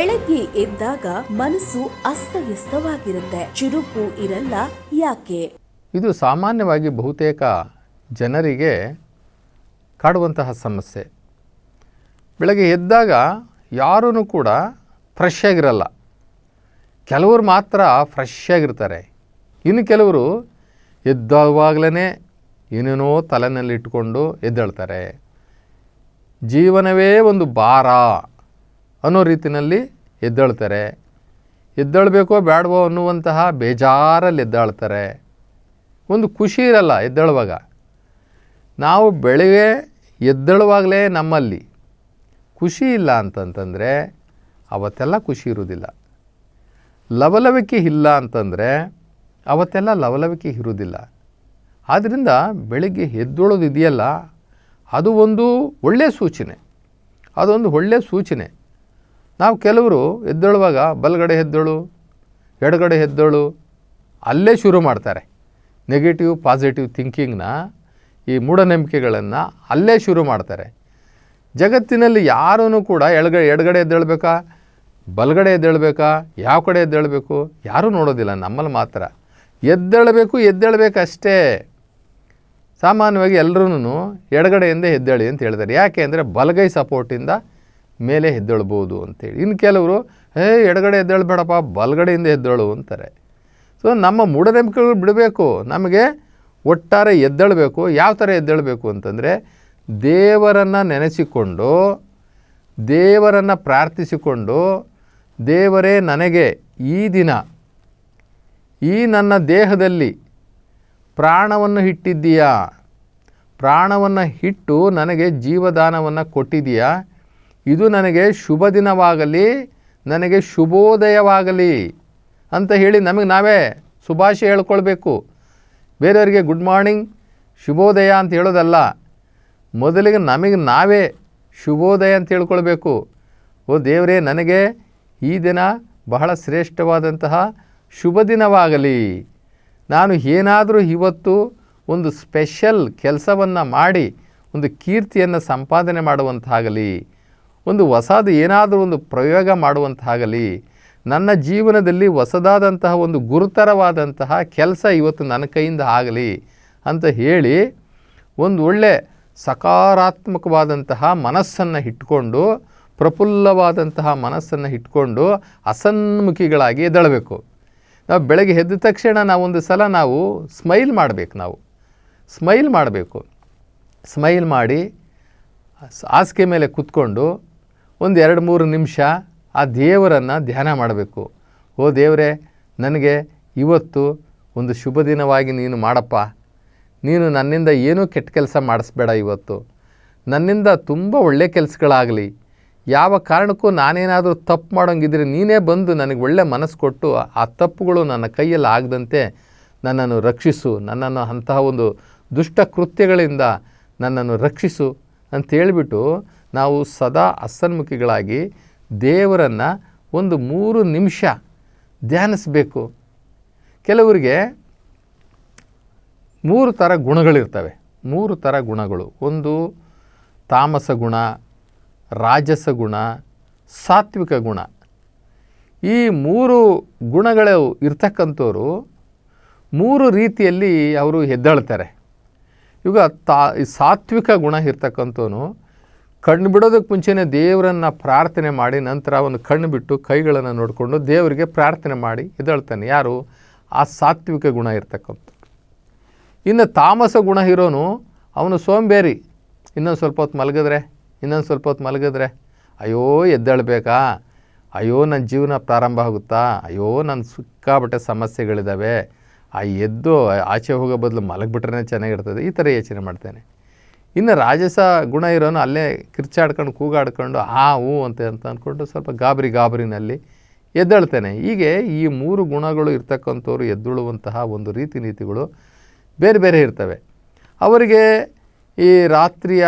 ಬೆಳಗ್ಗೆ ಎದ್ದಾಗ ಮನಸ್ಸು ಅಸ್ತವ್ಯಸ್ತವಾಗಿರುತ್ತೆ. ಚುರುಕು ಇರಲ್ಲ ಯಾಕೆ? ಇದು ಸಾಮಾನ್ಯವಾಗಿ ಬಹುತೇಕ ಜನರಿಗೆ ಕಾಡುವಂತಹ ಸಮಸ್ಯೆ. ಬೆಳಗ್ಗೆ ಎದ್ದಾಗ ಯಾರೂ ಕೂಡ ಫ್ರೆಶ್ ಆಗಿರಲ್ಲ. ಕೆಲವರು ಮಾತ್ರ ಫ್ರೆಶ್ ಆಗಿರ್ತಾರೆ. ಇನ್ನು ಕೆಲವರು ಎದ್ದಾಗಲೇ ಏನೇನೋ ತಲೆನಲ್ಲಿ ಇಟ್ಕೊಂಡು ಎದ್ದೇಳ್ತಾರೆ. ಜೀವನವೇ ಒಂದು ಭಾರ. ಅನ್ನೋ ರೀತಿಯಲ್ಲಿ ಎದ್ದೇಳ್ತಾರೆ. ಎದ್ದೇಳಬೇಕೋ ಬೇಡವೋ ಅನ್ನುವಂತಹ ಬೇಜಾರಲ್ಲಿ ಎದ್ದಾಳ್ತಾರೆ. ಒಂದು ಖುಷಿ ಇರಲ್ಲ ಎದ್ದೇಳುವಾಗ. ನಾವು ಬೆಳಗ್ಗೆ ಎದ್ದೇಳುವಾಗಲೇ ನಮ್ಮಲ್ಲಿ ಖುಷಿ ಇಲ್ಲ ಅಂತಂತಂದರೆ ಅವತ್ತೆಲ್ಲ ಖುಷಿ ಇರುವುದಿಲ್ಲ. ಲವಲವಿಕೆ ಇಲ್ಲ ಅಂತಂದರೆ ಅವತ್ತೆಲ್ಲ ಲವಲವಿಕೆ ಇರುವುದಿಲ್ಲ. ಆದ್ದರಿಂದ ಬೆಳಗ್ಗೆ ಎದ್ದೊಳೋದು ಇದೆಯಲ್ಲ, ಅದು ಒಂದು ಒಳ್ಳೆಯ ಸೂಚನೆ. ಅದೊಂದು ಒಳ್ಳೆಯ ಸೂಚನೆ. ನಾವು ಕೆಲವರು ಎದ್ದೇಳುವಾಗ ಬಲಗಡೆ ಎದ್ದೇಳು, ಎಡಗಡೆ ಎದ್ದೇಳು, ಅಲ್ಲೇ ಶುರು ಮಾಡ್ತಾರೆ. ನೆಗೆಟಿವ್ ಪಾಸಿಟಿವ್ ಥಿಂಕಿಂಗ್ನ ಈ ಮೂಢನಂಬಿಕೆಗಳನ್ನು ಅಲ್ಲೇ ಶುರು ಮಾಡ್ತಾರೆ. ಜಗತ್ತಿನಲ್ಲಿ ಯಾರೂ ಕೂಡ ಎಡಗಡೆ ಎಡಗಡೆ ಎದ್ದೇಳಬೇಕಾ, ಬಲಗಡೆ ಎದ್ದೇಳಬೇಕಾ, ಯಾವ ಕಡೆ ಎದ್ದೇಳಬೇಕು, ಯಾರೂ ನೋಡೋದಿಲ್ಲ, ನಮ್ಮಲ್ಲಿ ಮಾತ್ರ. ಎದ್ದೇಳಬೇಕು, ಎದ್ದೇಳಬೇಕಷ್ಟೇ. ಸಾಮಾನ್ಯವಾಗಿ ಎಲ್ಲರೂ ಎಡಗಡೆಯಿಂದ ಎದ್ದೇಳಿ ಅಂತ ಹೇಳ್ತಾರೆ. ಯಾಕೆ ಅಂದರೆ ಬಲಗೈ ಸಪೋರ್ಟಿಂದ ಮೇಲೆ ಎದ್ದೇಳ್ಬೋದು ಅಂತೇಳಿ. ಇನ್ನು ಕೆಲವರು ಏ ಎಡಗಡೆ ಎದ್ದೇಳಬೇಡಪ್ಪ ಬಲಗಡೆಯಿಂದ ಎದ್ದೇಳು ಅಂತಾರೆ. ಸೊ ನಮ್ಮ ಮೂಢನಂಬಿಕೆಗಳು ಬಿಡಬೇಕು. ನಮಗೆ ಒಟ್ಟಾರೆ ಎದ್ದೇಳಬೇಕು. ಯಾವ ಥರ ಎದ್ದೇಳಬೇಕು ಅಂತಂದರೆ, ದೇವರನ್ನು ನೆನೆಸಿಕೊಂಡು, ದೇವರನ್ನು ಪ್ರಾರ್ಥಿಸಿಕೊಂಡು, ದೇವರೇ, ನನಗೆ ಈ ದಿನ, ಈ ನನ್ನ ದೇಹದಲ್ಲಿ ಪ್ರಾಣವನ್ನು ಇಟ್ಟಿದ್ದೀಯಾ ಪ್ರಾಣವನ್ನು ಇಟ್ಟು ನನಗೆ ಜೀವದಾನವನ್ನು ಕೊಟ್ಟಿದ್ದೀಯಾ? ಇದು ನನಗೆ ಶುಭ ದಿನವಾಗಲಿ, ನನಗೆ ಶುಭೋದಯವಾಗಲಿ ಅಂತ ಹೇಳಿ ನಮಗೆ ನಾವೇ ಶುಭಾಶಯ ಹೇಳ್ಕೊಳ್ಬೇಕು. ಬೇರೆಯವರಿಗೆ ಗುಡ್ ಮಾರ್ನಿಂಗ್ ಶುಭೋದಯ ಅಂತ ಹೇಳೋದಲ್ಲ, ಮೊದಲಿಗೆ ನಮಗೆ ನಾವೇ ಶುಭೋದಯ ಅಂತ ಹೇಳ್ಕೊಳ್ಬೇಕು. ಓ ದೇವರೇ, ನನಗೆ ಈ ದಿನ ಬಹಳ ಶ್ರೇಷ್ಠವಾದಂತಹ ಶುಭ ದಿನವಾಗಲಿ. ನಾನು ಏನಾದರೂ ಇವತ್ತು ಒಂದು ಸ್ಪೆಷಲ್ ಕೆಲಸವನ್ನು ಮಾಡಿ, ಒಂದು ಕೀರ್ತಿಯನ್ನು ಸಂಪಾದನೆ ಮಾಡುವಂತಾಗಲಿ. ಒಂದು ಹೊಸದು ಏನಾದರೂ ಒಂದು ಪ್ರಯೋಗ ಮಾಡುವಂತಾಗಲಿ, ನನ್ನ ಜೀವನದಲ್ಲಿ ಹೊಸದಾದಂತಹ ಒಂದು ಗುರುತರವಾದಂತಹ ಕೆಲಸ ಇವತ್ತು ನನ್ನ ಕೈಯಿಂದ ಆಗಲಿ ಅಂತ ಹೇಳಿ ಒಂದು ಒಳ್ಳೆ ಸಕಾರಾತ್ಮಕವಾದಂತಹ ಮನಸ್ಸನ್ನು ಇಟ್ಕೊಂಡು ಪ್ರಫುಲ್ಲವಾದಂತಹ ಮನಸ್ಸನ್ನು ಇಟ್ಕೊಂಡು ಅಸನ್ಮುಖಿಗಳಾಗಿ ಎದ್ದಳಬೇಕು. ನಾವು ಬೆಳಗ್ಗೆ ಎದ್ದ ತಕ್ಷಣ ನಾವೊಂದು ಸಲ ನಾವು ಸ್ಮೈಲ್ ಮಾಡಬೇಕು ನಾವು. ಸ್ಮೈಲ್ ಮಾಡಬೇಕು. ಸ್ಮೈಲ್ ಮಾಡಿ, ಹಾಸಿಗೆ ಮೇಲೆ ಕೂತ್ಕೊಂಡು ಒಂದು ಎರಡು ಮೂರು ನಿಮಿಷ ಆ ದೇವರನ್ನು ಧ್ಯಾನ ಮಾಡಬೇಕು. ಓ ದೇವರೇ, ನನಗೆ ಇವತ್ತು ಒಂದು ಶುಭ ದಿನವಾಗಿ ನೀನು ಮಾಡಪ್ಪ. ನೀನು ನನ್ನಿಂದ ಏನೂ ಕೆಟ್ಟ ಕೆಲಸ ಮಾಡಿಸ್ಬೇಡ ಇವತ್ತು. ನನ್ನಿಂದ ತುಂಬ ಒಳ್ಳೆ ಕೆಲಸಗಳಾಗಲಿ. ಯಾವ ಕಾರಣಕ್ಕೂ ನಾನೇನಾದರೂ ತಪ್ಪು ಮಾಡೋಂಗಿದ್ರೆ ನೀನೇ ಬಂದು ನನಗೆ ಒಳ್ಳೆ ಮನಸ್ಸು ಕೊಟ್ಟು ಆ ತಪ್ಪುಗಳು ನನ್ನ ಕೈಯಲ್ಲಿ ಆಗದಂತೆ ನನ್ನನ್ನು ರಕ್ಷಿಸು. ನನ್ನನ್ನು ಅಂತಹ ಒಂದು ದುಷ್ಟ ಕೃತ್ಯಗಳಿಂದ ನನ್ನನ್ನು ರಕ್ಷಿಸು ಅಂತ ಹೇಳಿಬಿಟ್ಟು ನಾವು ಸದಾ ಅಸನ್ಮುಖಿಗಳಾಗಿ ದೇವರನ್ನು ಒಂದು ಮೂರು ನಿಮಿಷ ಧ್ಯಾನಿಸಬೇಕು. ಕೆಲವರಿಗೆ ಮೂರು ಥರ ಗುಣಗಳಿರ್ತವೆ. ಮೂರು ಥರ ಗುಣಗಳು. ಒಂದು ತಾಮಸ ಗುಣ, ರಾಜಸ ಗುಣ, ಸಾತ್ವಿಕ ಗುಣ. ಈ ಮೂರು ಗುಣಗಳು ಇರ್ತಕ್ಕಂಥವ್ರು ಮೂರು ರೀತಿಯಲ್ಲಿ ಅವರು ಹೆದ್ದಾಳ್ತಾರೆ. ಇವಾಗ ತಾ ಸಾತ್ವಿಕ ಗುಣ ಇರ್ತಕ್ಕಂಥವನು ಕಣ್ಣು ಬಿಡೋದಕ್ಕೆ ಮುಂಚೆನೇ ದೇವರನ್ನು ಪ್ರಾರ್ಥನೆ ಮಾಡಿ, ನಂತರ ಒಂದು ಕಣ್ಣು ಬಿಟ್ಟು ಕೈಗಳನ್ನು ನೋಡಿಕೊಂಡು ದೇವರಿಗೆ ಪ್ರಾರ್ಥನೆ ಮಾಡಿ ಎದ್ದೇಳ್ತಾನೆ. ಯಾರು? ಆ ಸಾತ್ವಿಕ ಗುಣ ಇರ್ತಕ್ಕಂಥ ಇನ್ನು ತಾಮಸ ಗುಣ ಇರೋನು ಅವನು ಸೋಂಬೇರಿ. ಇನ್ನೊಂದು ಸ್ವಲ್ಪ ಹೊತ್ತು ಮಲಗಿದ್ರೆ, ಇನ್ನೊಂದು ಸ್ವಲ್ಪ ಹೊತ್ತು ಮಲಗಿದ್ರೆ, ಅಯ್ಯೋ ಎದ್ದೇಳಬೇಕಾ? ಅಯ್ಯೋ ನನ್ನ ಜೀವನ ಪ್ರಾರಂಭ ಆಗುತ್ತಾ? ಅಯ್ಯೋ ನನ್ನ ಸಿಕ್ಕಾಬಟ್ಟೆ ಸಮಸ್ಯೆಗಳಿದ್ದಾವೆ ಆ ಎದ್ದು ಆಚೆ ಹೋಗೋ ಬದಲು ಮಲಗಿಬಿಟ್ರೆ ಚೆನ್ನಾಗಿರ್ತದೆ. ಈ ಥರ ಯೋಚನೆ ಮಾಡ್ತೇನೆ. ಇನ್ನು ರಾಜಸ ಗುಣ ಇರೋನು ಅಲ್ಲೇ ಕಿರ್ಚಾಡ್ಕೊಂಡು ಕೂಗಾಡ್ಕೊಂಡು ಆ ಹೂ ಅಂತ ಅಂತ ಅಂದ್ಕೊಂಡು ಸ್ವಲ್ಪ ಗಾಬರಿ ಗಾಬರಿನಲ್ಲಿ ಎದ್ದೇಳ್ತೇನೆ. ಹೀಗೆ ಈ ಮೂರು ಗುಣಗಳು ಇರ್ತಕ್ಕಂಥವ್ರು ಎದ್ದುಳುವಂತಹ ಒಂದು ರೀತಿ ನೀತಿಗಳು ಬೇರೆ ಬೇರೆ ಇರ್ತವೆ. ಅವರಿಗೆ ಈ ರಾತ್ರಿಯ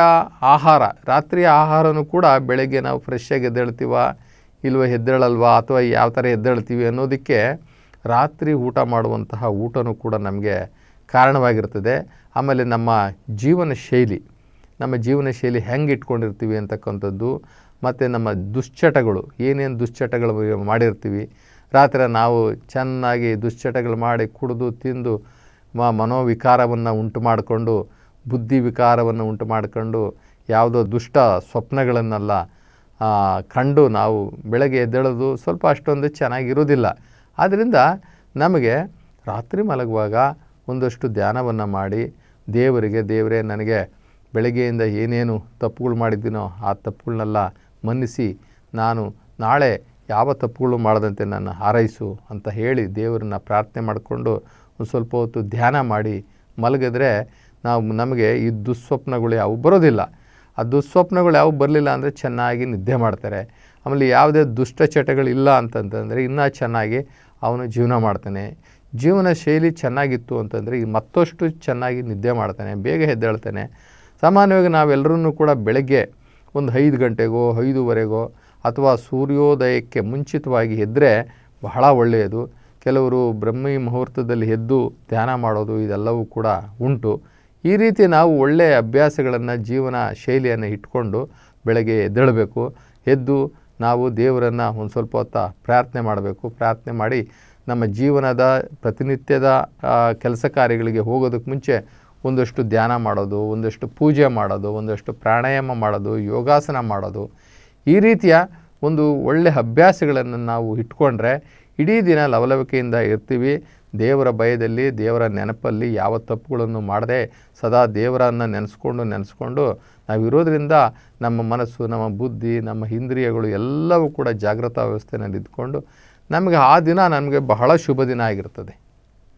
ಆಹಾರ, ರಾತ್ರಿಯ ಆಹಾರನೂ ಕೂಡ ಬೆಳಗ್ಗೆ ನಾವು ಫ್ರೆಶ್ಶಾಗಿ ಎದ್ದೇಳ್ತೀವ, ಇಲ್ವ ಎದ್ದೇಳಲ್ವಾ ಅಥವಾ ಯಾವ ಥರ ಎದ್ದೇಳ್ತೀವಿ ಅನ್ನೋದಕ್ಕೆ ರಾತ್ರಿ ಊಟ ಮಾಡುವಂತಹ ಊಟನೂ ಕೂಡ ನಮಗೆ ಕಾರಣವಾಗಿರ್ತದೆ. ಆಮೇಲೆ ನಮ್ಮ ಜೀವನ ಶೈಲಿ. ನಮ್ಮ ಜೀವನ ಶೈಲಿ ಹೆಂಗೆ ಇಟ್ಕೊಂಡಿರ್ತೀವಿ ಅಂತಕ್ಕಂಥದ್ದು, ಮತ್ತು ನಮ್ಮ ದುಶ್ಚಟಗಳು, ಏನೇನು ದುಶ್ಚಟಗಳು ಮಾಡಿರ್ತೀವಿ. ರಾತ್ರಿ ನಾವು ಚೆನ್ನಾಗಿ ದುಶ್ಚಟಗಳು ಮಾಡಿ ಕುಡಿದು, ತಿಂದು, ಮ ಮನೋವಿಕಾರವನ್ನು ಉಂಟು ಮಾಡಿಕೊಂಡು, ಬುದ್ಧಿ ವಿಕಾರವನ್ನು ಉಂಟು ಮಾಡಿಕೊಂಡು, ಯಾವುದೋ ದುಷ್ಟ ಸ್ವಪ್ನಗಳನ್ನೆಲ್ಲ ಕಂಡು ನಾವು ಬೆಳಗ್ಗೆ ಎದ್ದೇಳೋದು ಸ್ವಲ್ಪ ಅಷ್ಟೊಂದು ಚೆನ್ನಾಗಿರೋದಿಲ್ಲ ಆದ್ದರಿಂದ ನಮಗೆ ರಾತ್ರಿ ಮಲಗುವಾಗ ಒಂದಷ್ಟು ಧ್ಯಾನವನ್ನು ಮಾಡಿ ದೇವರಿಗೆ, ದೇವರೇ ನನಗೆ ಬೆಳಗ್ಗೆಯಿಂದ ಏನೇನು ತಪ್ಪುಗಳು ಮಾಡಿದ್ದೀನೋ ಆ ತಪ್ಪುಗಳನ್ನೆಲ್ಲ ಮನ್ನಿಸಿ ನಾನು ನಾಳೆ ಯಾವ ತಪ್ಪುಗಳು ಮಾಡದಂತೆ ನನ್ನ ಹಾರೈಸು ಅಂತ ಹೇಳಿ ದೇವರನ್ನ ಪ್ರಾರ್ಥನೆ ಮಾಡಿಕೊಂಡು ಒಂದು ಸ್ವಲ್ಪ ಹೊತ್ತು ಧ್ಯಾನ ಮಾಡಿ ಮಲಗಿದ್ರೆ ನಾವು ನಮಗೆ ಈ ದುಸ್ವಪ್ನಗಳು ಯಾವ ಬರೋದಿಲ್ಲ. ಆ ದುಸ್ವಪ್ನಗಳು ಯಾವ ಬರಲಿಲ್ಲ ಅಂದರೆ ಚೆನ್ನಾಗಿ ನಿದ್ದೆ ಮಾಡ್ತಾರೆ. ಆಮೇಲೆ ಯಾವುದೇ ದುಷ್ಟಚಟಗಳಿಲ್ಲ ಅಂತಂತಂದರೆ ಇನ್ನೂ ಚೆನ್ನಾಗಿ ಅವನು ಜೀವನ ಮಾಡ್ತಾನೆ. ಜೀವನ ಶೈಲಿ ಚೆನ್ನಾಗಿತ್ತು ಅಂತಂದರೆ ಈ ಮತ್ತಷ್ಟು ಚೆನ್ನಾಗಿ ನಿದ್ದೆ ಮಾಡ್ತಾನೆ, ಬೇಗ ಎದ್ದೇಳ್ತಾನೆ. ಸಾಮಾನ್ಯವಾಗಿ ನಾವೆಲ್ಲರೂ ಕೂಡ ಬೆಳಗ್ಗೆ ಒಂದು ಐದು ಗಂಟೆಗೋ, ಐದೂವರೆಗೋ ಅಥವಾ ಸೂರ್ಯೋದಯಕ್ಕೆ ಮುಂಚಿತವಾಗಿ ಎದ್ದರೆ ಬಹಳ ಒಳ್ಳೆಯದು. ಕೆಲವರು ಬ್ರಹ್ಮಿ ಮುಹೂರ್ತದಲ್ಲಿ ಎದ್ದು ಧ್ಯಾನ ಮಾಡೋದು ಇದೆಲ್ಲವೂ ಕೂಡ ಉಂಟು. ಈ ರೀತಿ ನಾವು ಒಳ್ಳೆಯ ಅಭ್ಯಾಸಗಳನ್ನು, ಜೀವನ ಶೈಲಿಯನ್ನು ಇಟ್ಕೊಂಡು ಬೆಳಗ್ಗೆ ಎದ್ದೇಳಬೇಕು. ಎದ್ದು ನಾವು ದೇವರನ್ನು ಒಂದು ಸ್ವಲ್ಪ ಹೊತ್ತ ಪ್ರಾರ್ಥನೆ ಮಾಡಬೇಕು. ಪ್ರಾರ್ಥನೆ ಮಾಡಿ ನಮ್ಮ ಜೀವನದ, ಪ್ರತಿನಿತ್ಯದ ಕೆಲಸ ಕಾರ್ಯಗಳಿಗೆ ಹೋಗೋದಕ್ಕೆ ಮುಂಚೆ ಒಂದಷ್ಟು ಧ್ಯಾನ ಮಾಡೋದು, ಒಂದಷ್ಟು ಪೂಜೆ ಮಾಡೋದು, ಒಂದಷ್ಟು ಪ್ರಾಣಾಯಾಮ ಮಾಡೋದು, ಯೋಗಾಸನ ಮಾಡೋದು, ಈ ರೀತಿಯ ಒಂದು ಒಳ್ಳೆಯ ಅಭ್ಯಾಸಗಳನ್ನು ನಾವು ಇಟ್ಕೊಂಡ್ರೆ ಇಡೀ ದಿನ ಲವಲವಿಕೆಯಿಂದ ಇರ್ತೀವಿ. ದೇವರ ಭಯದಲ್ಲಿ, ದೇವರ ನೆನಪಲ್ಲಿ ಯಾವ ತಪ್ಪುಗಳನ್ನು ಮಾಡದೆ ಸದಾ ದೇವರನ್ನು ನೆನೆಸ್ಕೊಂಡು ನೆನೆಸ್ಕೊಂಡು ನಾವು ಇರೋದ್ರಿಂದ ನಮ್ಮ ಮನಸ್ಸು, ನಮ್ಮ ಬುದ್ಧಿ, ನಮ್ಮ ಇಂದ್ರಿಯಗಳು ಎಲ್ಲವೂ ಕೂಡ ಜಾಗೃತ ವ್ಯವಸ್ಥೆಯಲ್ಲಿ ಇದ್ಕೊಂಡು ನಮಗೆ ಆ ದಿನ ನಮಗೆ ಬಹಳ ಶುಭ ದಿನ ಆಗಿರ್ತದೆ.